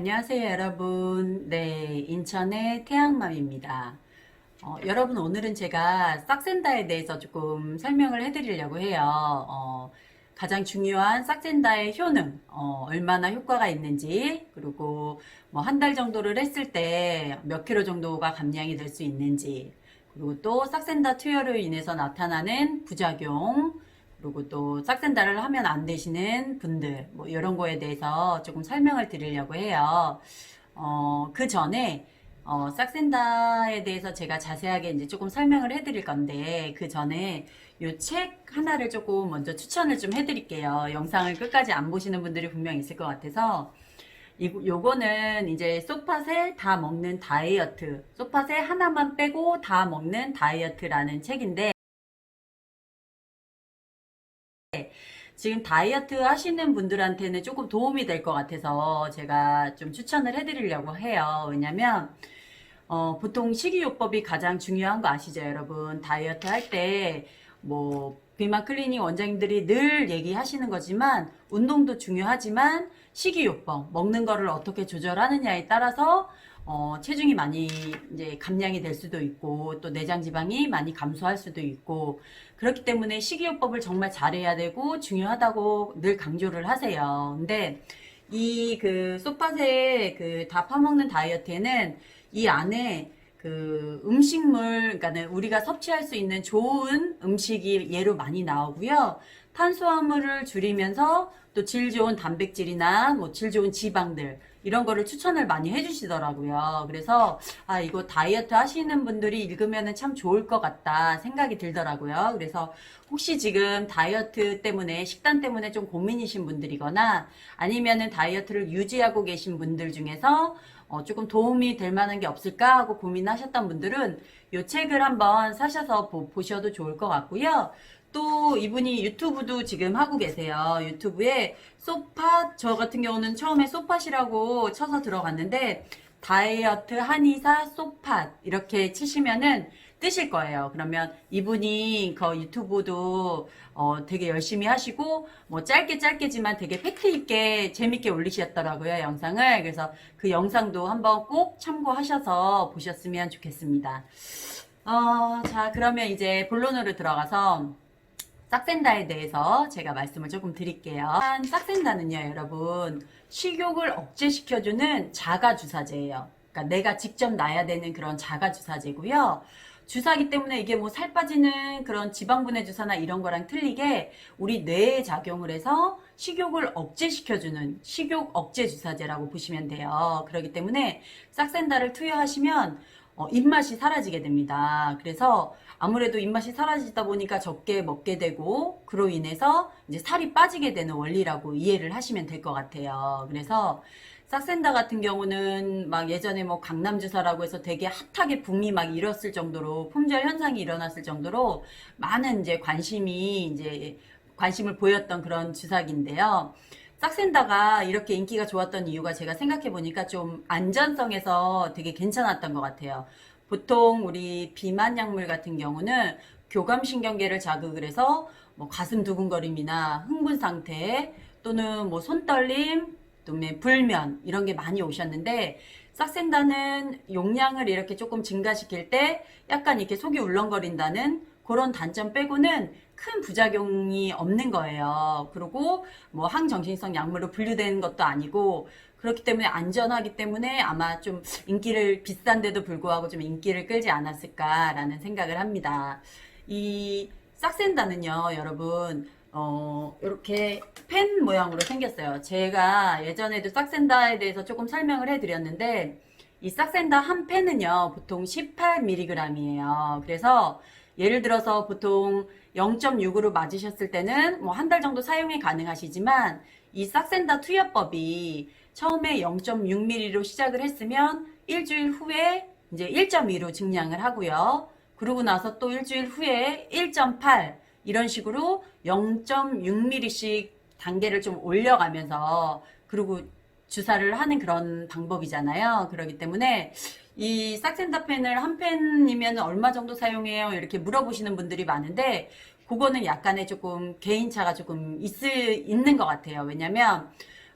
안녕하세요, 여러분. 네, 인천의 태양맘입니다. 어, 여러분, 오늘은 제가 싹센다에 대해서 조금 설명을 해드리려고 해요. 어, 가장 중요한 싹센다의 효능, 어, 얼마나 효과가 있는지, 그리고 뭐 한 달 정도를 했을 때 몇 킬로 정도가 감량이 될 수 있는지, 그리고 또 싹센다 투여로 인해서 나타나는 부작용, 그리고 또 싹센다를 하면 안 되시는 분들, 뭐 이런 거에 대해서 조금 설명을 드리려고 해요. 어, 그 전에 어, 싹센다에 대해서 제가 자세하게 이제 조금 설명을 해드릴 건데 그 전에 요 책 하나를 조금 먼저 추천을 좀 해드릴게요. 영상을 끝까지 안 보시는 분들이 분명 있을 것 같아서 이, 요거는 이제 소팟에 다 먹는 다이어트, 소팟에 하나만 빼고 다 먹는 다이어트라는 책인데 지금 다이어트 하시는 분들한테는 조금 도움이 될 것 같아서 제가 좀 추천을 해드리려고 해요. 왜냐면, 어, 보통 식이요법이 가장 중요한 거 아시죠, 여러분? 다이어트 할 때, 뭐, 비만 클리닉 원장님들이 늘 얘기하시는 거지만, 운동도 중요하지만, 식이요법, 먹는 거를 어떻게 조절하느냐에 따라서, 어, 체중이 많이 이제 감량이 될 수도 있고, 또 내장 지방이 많이 감소할 수도 있고, 그렇기 때문에 식이요법을 정말 잘해야 되고, 중요하다고 늘 강조를 하세요. 근데, 이 그 소팟에 그다 파먹는 다이어트에는 이 안에 그 음식물, 그러니까 우리가 섭취할 수 있는 좋은 음식이 예로 많이 나오고요. 탄수화물을 줄이면서 또 질 좋은 단백질이나 뭐 질 좋은 지방들 이런 거를 추천을 많이 해주시더라고요. 그래서 아 이거 다이어트 하시는 분들이 읽으면 참 좋을 것 같다 생각이 들더라고요. 그래서 혹시 지금 다이어트 때문에 식단 때문에 좀 고민이신 분들이거나 아니면은 다이어트를 유지하고 계신 분들 중에서 어, 조금 도움이 될 만한 게 없을까 하고 고민하셨던 분들은 이 책을 한번 사셔서 보, 보셔도 좋을 것 같고요. 또 이분이 유튜브도 지금 하고 계세요. 유튜브에 소팟, 저 같은 경우는 처음에 소팟이라고 쳐서 들어갔는데 다이어트 한의사 소팟 이렇게 치시면은 뜨실 거예요. 그러면 이분이 그 유튜브도 어 되게 열심히 하시고 뭐 짧게 짧게지만 되게 팩트 있게 재밌게 올리셨더라고요 영상을. 그래서 그 영상도 한번 꼭 참고하셔서 보셨으면 좋겠습니다. 어, 자 그러면 이제 본론으로 들어가서 싹센다에 대해서 제가 말씀을 조금 드릴게요. 한 싹센다는요, 여러분, 식욕을 억제시켜주는 자가주사제예요. 그러니까 내가 직접 놔야 되는 그런 자가주사제고요. 주사기 때문에 이게 뭐 살 빠지는 그런 지방분해 주사나 이런 거랑 틀리게 우리 뇌에 작용을 해서 식욕을 억제시켜주는 식욕 억제 주사제라고 보시면 돼요. 그렇기 때문에 싹센다를 투여하시면 어, 입맛이 사라지게 됩니다. 그래서 아무래도 입맛이 사라지다 보니까 적게 먹게 되고 그로 인해서 이제 살이 빠지게 되는 원리라고 이해를 하시면 될 것 같아요. 그래서 싹센다 같은 경우는 막 예전에 뭐 강남주사라고 해서 되게 핫하게 붐이 막 일었을 정도로 품절 현상이 일어났을 정도로 많은 이제 관심이 이제 관심을 보였던 그런 주사기인데요. 싹센다가 이렇게 인기가 좋았던 이유가 제가 생각해 보니까 좀 안전성에서 되게 괜찮았던 것 같아요. 보통 우리 비만 약물 같은 경우는 교감신경계를 자극을 해서 뭐 가슴 두근거림이나 흥분 상태 또는 뭐 손떨림 또는 불면 이런 게 많이 오셨는데 싹센다는 용량을 이렇게 조금 증가시킬 때 약간 이렇게 속이 울렁거린다는 그런 단점 빼고는 큰 부작용이 없는 거예요. 그리고 뭐 항정신성 약물로 분류되는 것도 아니고 그렇기 때문에 안전하기 때문에 아마 좀 인기를 비싼데도 불구하고 좀 인기를 끌지 않았을까라는 생각을 합니다. 이 싹센다는요, 여러분, 어, 이렇게 펜 모양으로 생겼어요. 제가 예전에도 싹센다에 대해서 조금 설명을 해드렸는데, 이 싹센다 한 펜은요, 보통 18mg이에요. 그래서 예를 들어서 보통 0.6으로 맞으셨을 때는 뭐 한 달 정도 사용이 가능하시지만, 이 싹센다 투여법이 처음에 0.6mm로 시작을 했으면 일주일 후에 이제 1.2로 증량을 하고요. 그러고 나서 또 일주일 후에 1.8 이런 식으로 0.6mm씩 단계를 좀 올려가면서 그리고 주사를 하는 그런 방법이잖아요. 그렇기 때문에 이 싹센다 펜을 한 펜이면 얼마 정도 사용해요? 이렇게 물어보시는 분들이 많은데 그거는 약간의 조금 개인차가 조금 있을, 있는 것 같아요. 왜냐면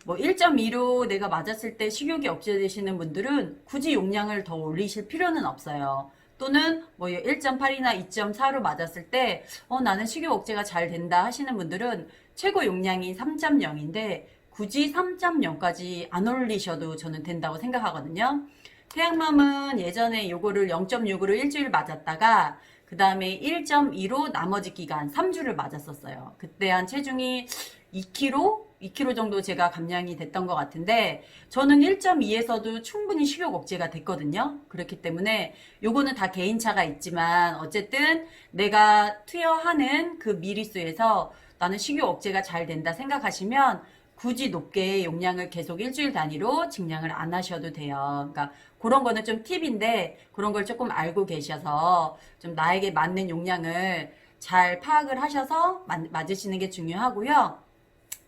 뭐 1.2로 내가 맞았을 때 식욕이 억제되시는 분들은 굳이 용량을 더 올리실 필요는 없어요. 또는 뭐 1.8이나 2.4로 맞았을 때 어, 나는 식욕 억제가 잘 된다 하시는 분들은 최고 용량이 3.0인데 굳이 3.0까지 안 올리셔도 저는 된다고 생각하거든요. 태양맘은 예전에 요거를 0.6으로 일주일 맞았다가 그 다음에 1.2로 나머지 기간 3주를 맞았었어요. 그때 한 체중이 2kg? 2kg 정도 제가 감량이 됐던 것 같은데 저는 1.2에서도 충분히 식욕 억제가 됐거든요. 그렇기 때문에 요거는 다 개인차가 있지만 어쨌든 내가 투여하는 그 미리수에서 나는 식욕 억제가 잘 된다 생각하시면 굳이 높게 용량을 계속 일주일 단위로 증량을 안 하셔도 돼요. 그러니까 그런 거는 좀 팁인데 그런 걸 조금 알고 계셔서 좀 나에게 맞는 용량을 잘 파악을 하셔서 맞, 맞으시는 게 중요하고요.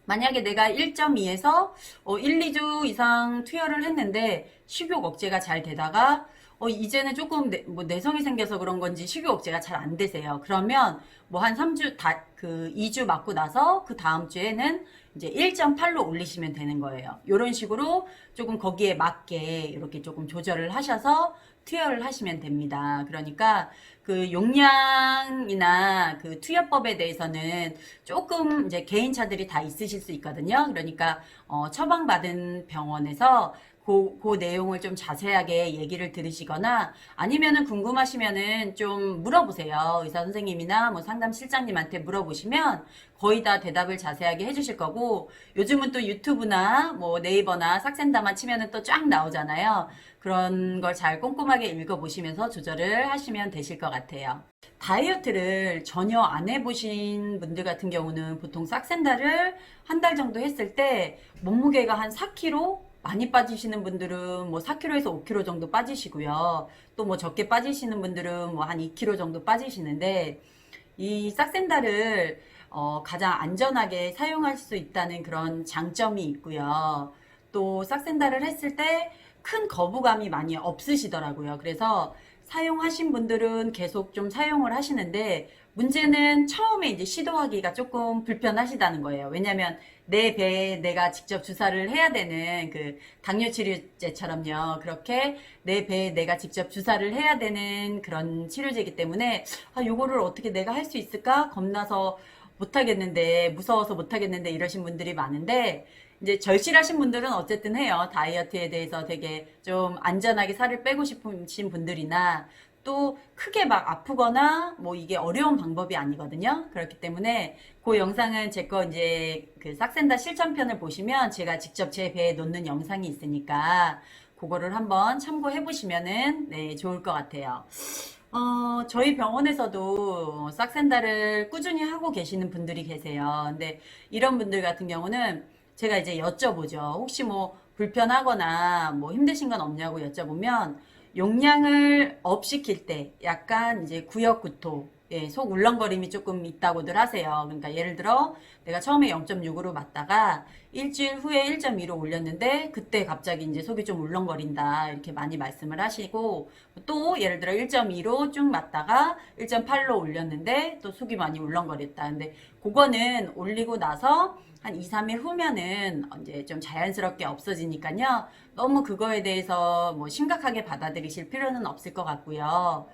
만약에 내가 1.2에서 어, 1, 2주 이상 투여를 했는데 식욕 억제가 잘 되다가 어, 이제는 조금 내, 뭐 내성이 생겨서 그런 건지 식욕 억제가 잘 안 되세요. 그러면 뭐 한 3주 다 그 2주 맞고 나서 그 다음 주에는 이제 1.8로 올리시면 되는 거예요. 이런 식으로 조금 거기에 맞게 이렇게 조금 조절을 하셔서 투여를 하시면 됩니다. 그러니까 그 용량이나 그 투여법에 대해서는 조금 이제 개인차들이 다 있으실 수 있거든요. 그러니까 어, 처방받은 병원에서 그, 그 내용을 좀 자세하게 얘기를 들으시거나 아니면은 궁금하시면은 좀 물어보세요. 의사 선생님이나 뭐 상담 실장님한테 물어보시면 거의 다 대답을 자세하게 해주실 거고 요즘은 또 유튜브나 뭐 네이버나 삭센다만 치면은 또 쫙 나오잖아요. 그런 걸 잘 꼼꼼하게 읽어보시면서 조절을 하시면 되실 것 같아요. 다이어트를 전혀 안 해보신 분들 같은 경우는 보통 싹센다를 한 달 정도 했을 때 몸무게가 한 4kg 많이 빠지시는 분들은 뭐 4kg에서 5kg 정도 빠지시고요. 또 뭐 적게 빠지시는 분들은 뭐 한 2kg 정도 빠지시는데 이 싹센다를 어, 가장 안전하게 사용할 수 있다는 그런 장점이 있고요. 또 싹센다를 했을 때 큰 거부감이 많이 없으시더라고요. 그래서 사용하신 분들은 계속 좀 사용을 하시는데 문제는 처음에 이제 시도하기가 조금 불편하시다는 거예요. 왜냐면 내 배에 내가 직접 주사를 해야 되는 그 당뇨 치료제처럼요. 그렇게 내 배에 내가 직접 주사를 해야 되는 그런 치료제이기 때문에 아, 요거를 어떻게 내가 할 수 있을까 겁나서 못하겠는데 무서워서 못하겠는데 이러신 분들이 많은데 이제 절실하신 분들은 어쨌든 해요. 다이어트에 대해서 되게 좀 안전하게 살을 빼고 싶으신 분들이나 또 크게 막 아프거나 뭐 이게 어려운 방법이 아니거든요. 그렇기 때문에 그 영상은 제 거 이제 그 싹센다 실전편을 보시면 제가 직접 제 배에 놓는 영상이 있으니까 그거를 한번 참고해 보시면은 네, 좋을 것 같아요. 어, 저희 병원에서도 싹센다를 꾸준히 하고 계시는 분들이 계세요. 근데 이런 분들 같은 경우는 제가 이제 여쭤보죠. 혹시 뭐 불편하거나 뭐 힘드신 건 없냐고 여쭤보면 용량을 업 시킬 때 약간 이제 구역구토, 예, 속 울렁거림이 조금 있다고들 하세요. 그러니까 예를 들어 내가 처음에 0.6으로 맞다가 일주일 후에 1.2로 올렸는데 그때 갑자기 이제 속이 좀 울렁거린다 이렇게 많이 말씀을 하시고 또 예를 들어 1.2로 쭉 맞다가 1.8로 올렸는데 또 속이 많이 울렁거렸다. 근데 그거는 올리고 나서 한 2, 3일 후면은 이제 좀 자연스럽게 없어지니까요. 너무 그거에 대해서 뭐 심각하게 받아들이실 필요는 없을 것 같고요.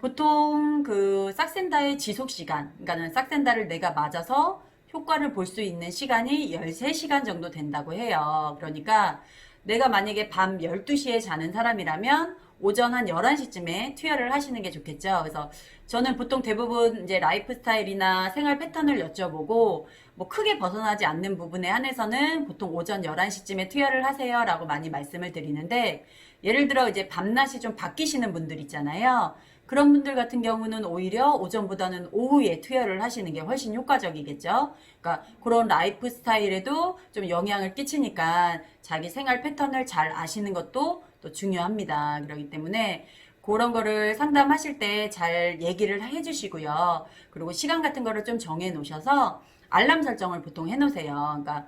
보통 그 싹센다의 지속 시간, 그러니까는 싹센다를 내가 맞아서 효과를 볼 수 있는 시간이 13시간 정도 된다고 해요. 그러니까 내가 만약에 밤 12시에 자는 사람이라면 오전 한 11시쯤에 투여를 하시는 게 좋겠죠. 그래서 저는 보통 대부분 이제 라이프 스타일이나 생활 패턴을 여쭤보고 뭐 크게 벗어나지 않는 부분에 한해서는 보통 오전 11시쯤에 투여를 하세요 라고 많이 말씀을 드리는데 예를 들어 이제 밤낮이 좀 바뀌시는 분들 있잖아요. 그런 분들 같은 경우는 오히려 오전보다는 오후에 투여를 하시는 게 훨씬 효과적이겠죠. 그러니까 그런 라이프 스타일에도 좀 영향을 끼치니까 자기 생활 패턴을 잘 아시는 것도 또 중요합니다. 그렇기 때문에 그런 거를 상담하실 때 잘 얘기를 해 주시고요. 그리고 시간 같은 거를 좀 정해 놓으셔서 알람 설정을 보통 해 놓으세요. 그러니까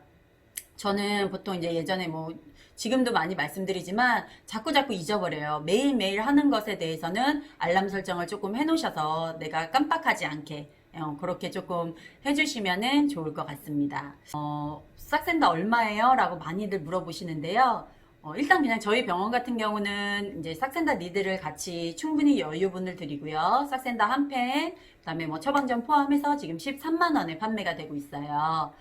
저는 보통 이제 예전에 뭐 지금도 많이 말씀드리지만 자꾸 자꾸 잊어버려요. 매일매일 하는 것에 대해서는 알람 설정을 조금 해 놓으셔서 내가 깜빡하지 않게 어, 그렇게 조금 해주시면은 좋을 것 같습니다. 어, 싹센다 얼마예요? 라고 많이들 물어보시는데요. 어, 일단 그냥 저희 병원 같은 경우는 이제 싹센다 니드를 같이 충분히 여유분을 드리고요. 싹센다 한 팩, 그다음에 뭐 처방전 포함해서 지금 13만 원에 판매가 되고 있어요.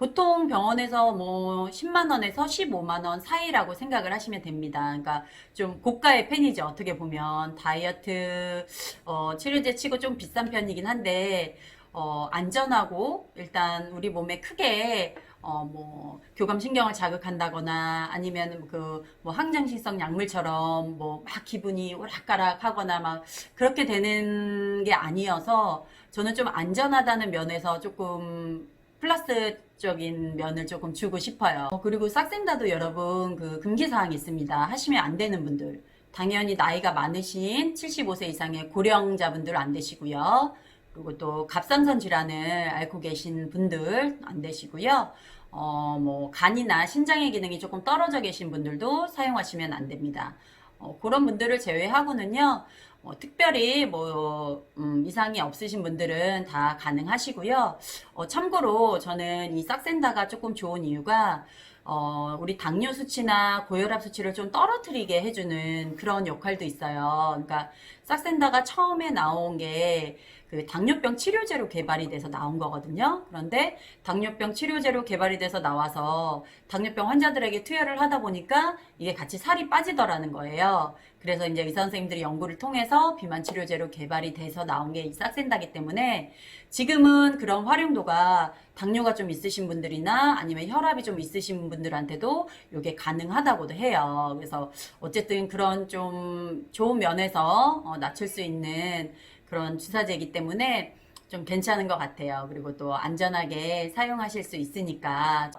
보통 병원에서 뭐 10만 원에서 15만 원 사이라고 생각을 하시면 됩니다. 그러니까 좀 고가의 펜이죠. 어떻게 보면 다이어트 어, 치료제 치고 좀 비싼 편이긴 한데 어, 안전하고 일단 우리 몸에 크게 어, 뭐 교감신경을 자극한다거나 아니면 그 뭐 항정신성 약물처럼 뭐 막 기분이 오락가락 하거나 막 그렇게 되는 게 아니어서 저는 좀 안전하다는 면에서 조금 플러스적인 면을 조금 주고 싶어요. 어, 그리고 싹센다도 여러분 그 금기사항이 있습니다. 하시면 안 되는 분들. 당연히 나이가 많으신 75세 이상의 고령자분들 안 되시고요. 그리고 또 갑상선 질환을 앓고 계신 분들 안 되시고요. 어, 뭐, 간이나 신장의 기능이 조금 떨어져 계신 분들도 사용하시면 안 됩니다. 어, 그런 분들을 제외하고는요, 뭐, 특별히 뭐, 음, 이상이 없으신 분들은 다 가능하시고요. 어, 참고로 저는 이 싹센다가 조금 좋은 이유가, 어, 우리 당뇨 수치나 고혈압 수치를 좀 떨어뜨리게 해주는 그런 역할도 있어요. 그러니까 싹센다가 처음에 나온 게 그 당뇨병 치료제로 개발이 돼서 나온 거거든요. 그런데 당뇨병 치료제로 개발이 돼서 나와서 당뇨병 환자들에게 투여를 하다 보니까 이게 같이 살이 빠지더라는 거예요. 그래서 이제 의사 선생님들이 연구를 통해서 비만 치료제로 개발이 돼서 나온 게 이 싹센다기 때문에 지금은 그런 활용도가 당뇨가 좀 있으신 분들이나 아니면 혈압이 좀 있으신 분들한테도 이게 가능하다고도 해요. 그래서 어쨌든 그런 좀 좋은 면에서 어, 낮출 수 있는 그런 주사제이기 때문에 좀 괜찮은 것 같아요. 그리고 또 안전하게 사용하실 수 있으니까.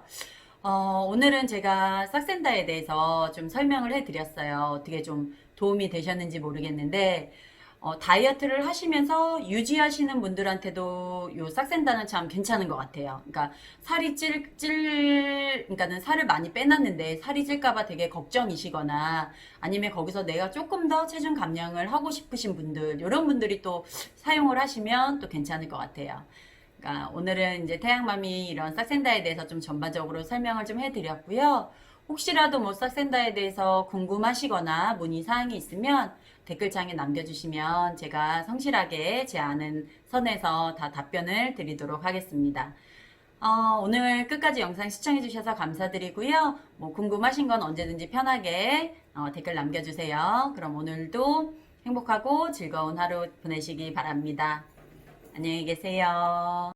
어, 오늘은 제가 싹센다에 대해서 좀 설명을 해드렸어요. 어떻게 좀 도움이 되셨는지 모르겠는데, 어, 다이어트를 하시면서 유지하시는 분들한테도 요 싹센다는 참 괜찮은 것 같아요. 그러니까 살이 찔, 찔, 그러니까는 살을 많이 빼놨는데 살이 찔까봐 되게 걱정이시거나 아니면 거기서 내가 조금 더 체중 감량을 하고 싶으신 분들, 이런 분들이 또 사용을 하시면 또 괜찮을 것 같아요. 그러니까 오늘은 이제 태양맘이 이런 싹센다에 대해서 좀 전반적으로 설명을 좀 해드렸고요. 혹시라도 뭐 싹센다에 대해서 궁금하시거나 문의 사항이 있으면 댓글창에 남겨주시면 제가 성실하게 제 아는 선에서 다 답변을 드리도록 하겠습니다. 어, 오늘 끝까지 영상 시청해주셔서 감사드리고요. 뭐 궁금하신 건 언제든지 편하게 어, 댓글 남겨주세요. 그럼 오늘도 행복하고 즐거운 하루 보내시기 바랍니다. 안녕히 계세요.